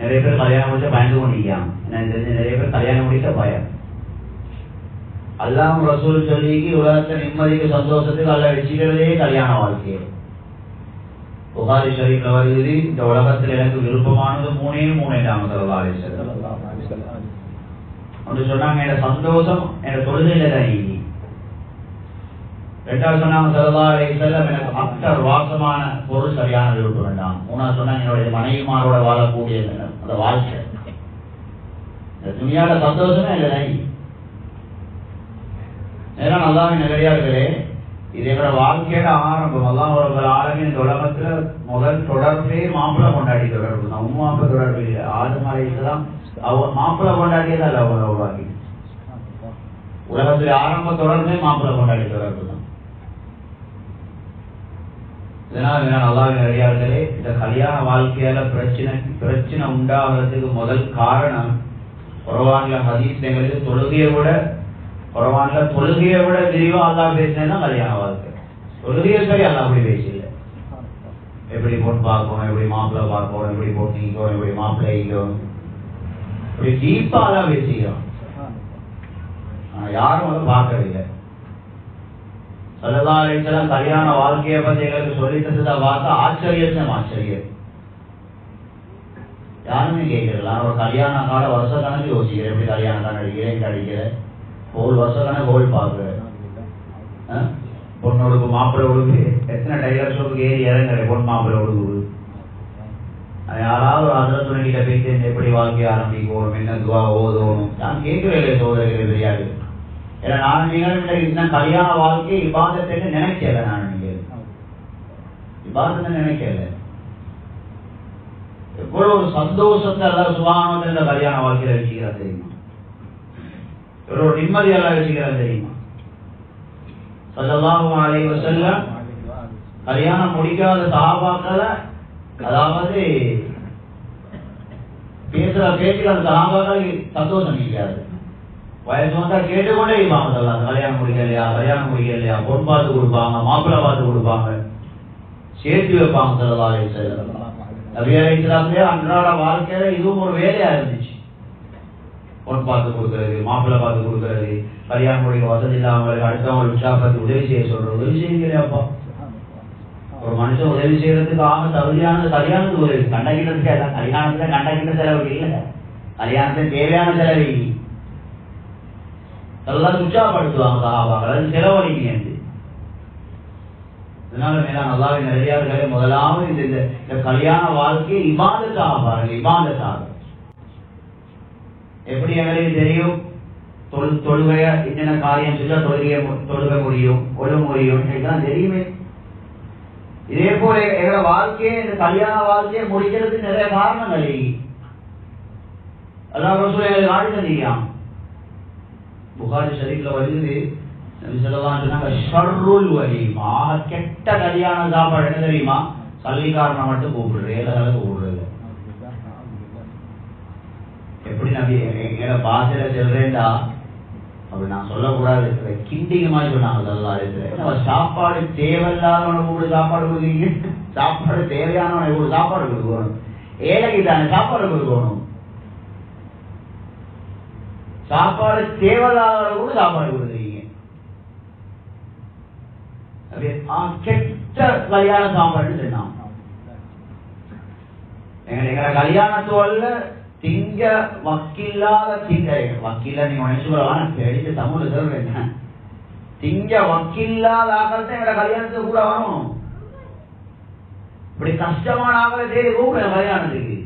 நிறைய பேர் கல்யாணம் முடிச்சா பயந்து கொண்டிருக்கான் எனக்கு தெரிஞ்சு நிறைய பேர் கல்யாணம் முடிச்சா பயம். அல்லாம் ரசூல் சொல்லிக்கு உலகத்தை நிம்மதிக்கு சந்தோஷத்துக்கு அல்ல வச்சுக்கிறதே கல்யாண வாழ்க்கையை. புகாரி ஷரீஃப்ல வருகிறது இந்த உலகத்தில் எனக்கு விருப்பமானது மூணே மூணே நாம சொல்லலாம் அப்படி சொன்னாங்க என் சந்தோஷம் என் தொழுகையில தான் ரெண்டாவது சொன்னாங்க சல்லா அலைஹிஸ்ஸலாம் எனக்கு அக்தர் வாசமான பொருள் சரியான விருப்பம் வேண்டாம். மூணாவது சொன்னாங்க என்னுடைய மனைவிமாரோட வாழக்கூடியது அந்த வாழ்க்கை. இந்த துணியாட சந்தோஷமே இல்லை நேரம் ஏன்னா நல்லாவே நிறையார்களே இது எங்களோட வாழ்க்கையோட ஆரம்பம். அல்லாம் ஒரு ஆரம்பி இந்த உலகத்துல முதல் தொடர்பே மாப்பிள்ளை கொண்டாடி தொடர்பு தான். உம்மா தொடர்பு இல்லை ஆறு மலைக்கெல்லாம் அவ மாப்பிள்ளை கொண்டாடியது அல்ல அவங்க உருவாக்கி. உலகத்துல ஆரம்ப தொடர்பே மாப்பிள்ளை கொண்டாடி தொடர்பு தான் இதனால் என்ன நல்லாவே நிறையார்களே இந்த கல்யாண வாழ்க்கையால பிரச்சனை பிரச்சனை உண்டாகிறதுக்கு முதல் காரணம் குரவான்ல ஹதீஸ் எங்களுக்கு தொழுகையை விட குரவான்ல தொழுகையை விட விரிவா அல்லா பேசினா கல்யாண வாழ்க்கை. தொழுகையை சரி அல்லா அப்படி பேசல. எப்படி பொண்ணு பார்க்கணும் எப்படி மாப்பிள்ளை பார்க்கணும் எப்படி பொண்ணு எப்படி மாப்பிள்ளை இப்படி டீப்பா அல்லா பேசிக்கிறோம் ஆனா யாரும் அதை பார்க்கறதில்லை. சல்லா கல்யாண வாழ்க்கையை பத்தி எங்களுக்கு சொல்லி தந்ததை பார்த்தா ஆச்சரியம் ஆச்சரியம். யாருமே கேட்கல. ஒரு கல்யாண கால வருஷ கணக்கு யோசிக்கிறேன். எப்படி கல்யாண கணக்கு அடிக்கிறேன் அடிக்கிறேன் ஒரு வருஷ கணக்கு கோல் பார்க்குறேன் பொண்ணோடுக்கு மாப்பிள்ளை உடுக்கு எத்தனை டைலர் ஷோக்கு ஏறி இறங்குற பொண்ணு மாப்பிள்ளை உடுக்கு யாராவது ஒரு அதில் துணைகிட்ட பேசி எப்படி வாழ்க்கை ஆரம்பிக்கணும் என்ன துவா ஓதணும்? நான் கேட்கவே இல்லை சோதரிகள் தெரியாது ஏன்னா நான் நீங்கள் இன்னும் கல்யாண வாழ்க்கை இபாதத்தை நினைக்கல நான் நீங்கள் இபாதத்தை நினைக்கல. எவ்வளவு சந்தோஷத்தை அல்ல சுபானத்தை இந்த கல்யாண வாழ்க்கையில வச்சுக்கிறா தெரியுமா? எவ்வளவு நிம்மதி எல்லாம் வச்சுக்கிறா தெரியுமா? சல்லல்லாஹு அலைஹி கல்யாணம் முடிக்காத சாபாக்களை அதாவது பேசுற பேச்சுல அந்த சந்தோஷம் இருக்காது வயசு வந்தா கேட்டுக்கொண்டே இருப்பாங்க. சொல்லலாம் கல்யாணம் முடிக்கலையா கல்யாணம் முடிக்கலையா பொன் பார்த்து கொடுப்பாங்க மாப்பிள்ளை பார்த்து கொடுப்பாங்க. சேர்த்து வைப்பாங்க சொல்லலாம் அலைஹி அன்றாட வாழ்க்கையில இதுவும் ஒரு வேலையா இருந்துச்சு. பொன் பார்த்து கொடுக்கறது மாப்பிள்ளை பார்த்து கொடுக்கறது கல்யாணம் முடிக்க வசதி இல்லாமல் அடுத்தவங்க உற்சாகத்துக்கு உதவி செய்ய சொல்றது உதவி செய்யலையாப்பா ஒரு மனுஷன் உதவி செய்யறதுக்கு ஆக தகுதியானது கல்யாணத்துக்கு உதவி கண்டகிட்டதுக்கு எல்லாம் கல்யாணத்துல கண்டகிட்ட செலவு இல்லை. கல்யாணத்துக்கு தேவையான செலவு இல்லை. எல்லாம் உற்சாகப்படுத்துவாங்க சகாபாக்கள். அது செலவழிங்க இதனால மேல நல்லாவே நிறையார்களே முதலாவது இந்த இந்த கல்யாண வாழ்க்கையை இபாதத்தாக பாருங்கள் இபாதத்தாக எப்படி எங்களுக்கு தெரியும்? தொழு தொழுகைய என்னென்ன காரியம் சொல்ல தொழுகைய தொழுக முடியும் கொள்ள முடியும் இதெல்லாம் தெரியுமே. இதே போல எங்களோட வாழ்க்கையை இந்த கல்யாண வாழ்க்கையை முடிக்கிறதுக்கு நிறைய காரணங்கள் அதான் எங்களுக்கு நாடி தந்தியான் புகாரி ஷரீஃப்ல வருது நபி ஸல்லல்லாஹு சொன்னாங்க ஆக கெட்ட கல்யாண சாப்பாடு என்ன தெரியுமா? சல்லிக்காரனை மட்டும் கூப்பிடுறது ஏழைகளை கூப்பிடுறது எப்படி நபி எங்களை பாசையில சொல்றேன்டா? அப்படி நான் சொல்லக்கூடாது. கிண்டிங்க மாதிரி சொன்னாங்க சல்லா நம்ம சாப்பாடு தேவையில்லாதவனை கூப்பிடு சாப்பாடு கொடுக்குறீங்க. சாப்பாடு தேவையானவனை கூட சாப்பாடு கொடுக்கணும். ஏழைக்கு தானே சாப்பாடு கொடுக்கணும். சாப்பாடு தேவையில்லாத கூட சாப்பாடு கொடுக்குறீங்க. கெட்ட கல்யாண சாப்பாடு சொன்னான் எங்களை கல்யாணத்தோல்ல திங்க வக்கில்லாத திங்க வக்கீல நீங்க நினைச்சு தெரிஞ்ச தமிழ் சொல்றேன் திங்க வக்கில்லாத ஆகிறது எங்க கல்யாணத்துக்கு கூட வரும் இப்படி கஷ்டமான ஆக்களை தேடி கல்யாணத்துக்கு.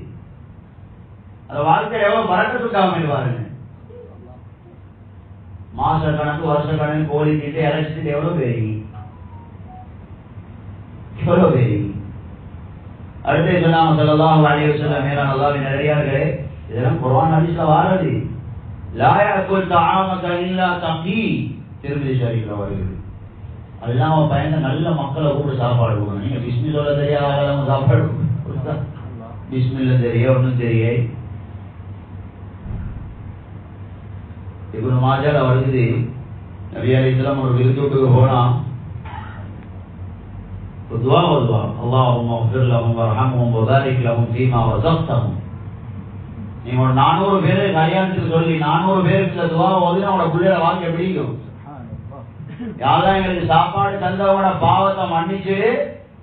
அந்த வாழ்க்கையில எவ்வளவு பறக்கத்துக்காம பாருங்க மாச கணக்கு வருஷ கணக்கு கோழி தீட்டு இறைச்சிட்டு எவ்வளவு பெரிய எவ்வளவு பெரிய அடுத்து சொன்னாங்க சொல்லலாம் அலைய சொல்ல மேல நல்லாவே நிறையார்களே இதெல்லாம் குர்ஆன் ஹதீஸ்ல வாரது. லா யாக்குல் இல்லா தகி. திருமதி ஷரீஃப்ல வருது அதெல்லாம் அவன் பயந்த நல்ல மக்களை கூட சாப்பாடு கொடுக்கணும். நீங்க பிஸ்மி சொல்ல தெரியாத சாப்பாடு பிஸ்மில்ல தெரிய ஒன்றும் தெரியாது. இவ்வளோ மாஜால் வருகுது நபியார் இஸ்லாம் ஒரு விருந்துட்டுக்கு போனால் துவா வருவா. அல்லாஹும் மஃபிர் லஹும் வர்ஹம்ஹும் வபாரிக் லஹும் ஃபீமா நீ ஒரு நானூறு பேர் கல்யாணத்துக்கு சொல்லி நானூறு பேருக்கு இந்த துவா ஓது அவனோட பிள்ளைய வாழ்க்கை பிடிக்கும் யாரெல்லாம் எங்களுக்கு சாப்பாடு தந்தவங்களோட பாவத்தை மன்னிச்சு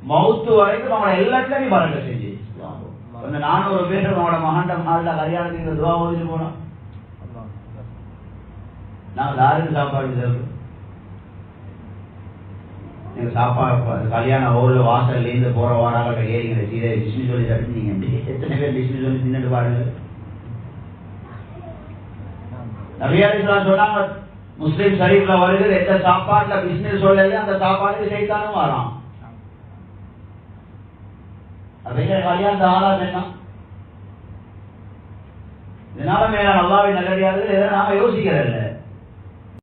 மவுத்து வரைக்கும் நம்மளை எல்லாத்துலையும் பறக்க செஞ்சு. அந்த நானூறு பேர் நம்மளோட மகாண்ட மாதத்தில் கல்யாணத்துக்கு துவா ஓதிட்டு போனோம் நாங்கள் யாருக்கு சாப்பாடு தருவோம் நீங்க சாப்பாடு கல்யாண ஊரில் வாசல்லேருந்து போகிற போற வாராக ஏறிங்க சீதை விஷ்ணு சொல்லி தடுத்தீங்க அப்படி எத்தனை பேர் விஷ்ணு சொல்லி தின்னுட்டு பாருங்க. நபியாரிஸ்லாம் சொன்னாங்க முஸ்லீம் ஷரீஃப்ல வருகிற எந்த சாப்பாட்டுல பிசினஸ் சொல்லல அந்த சாப்பாட்டுக்கு சைத்தானும் வரான். அப்படிங்கிற கல்யாணத்தை ஆளா என்ன? இதனால மேல நல்லாவே நல்லடியார்கள் இதை நாம யோசிக்கிறதில்ல.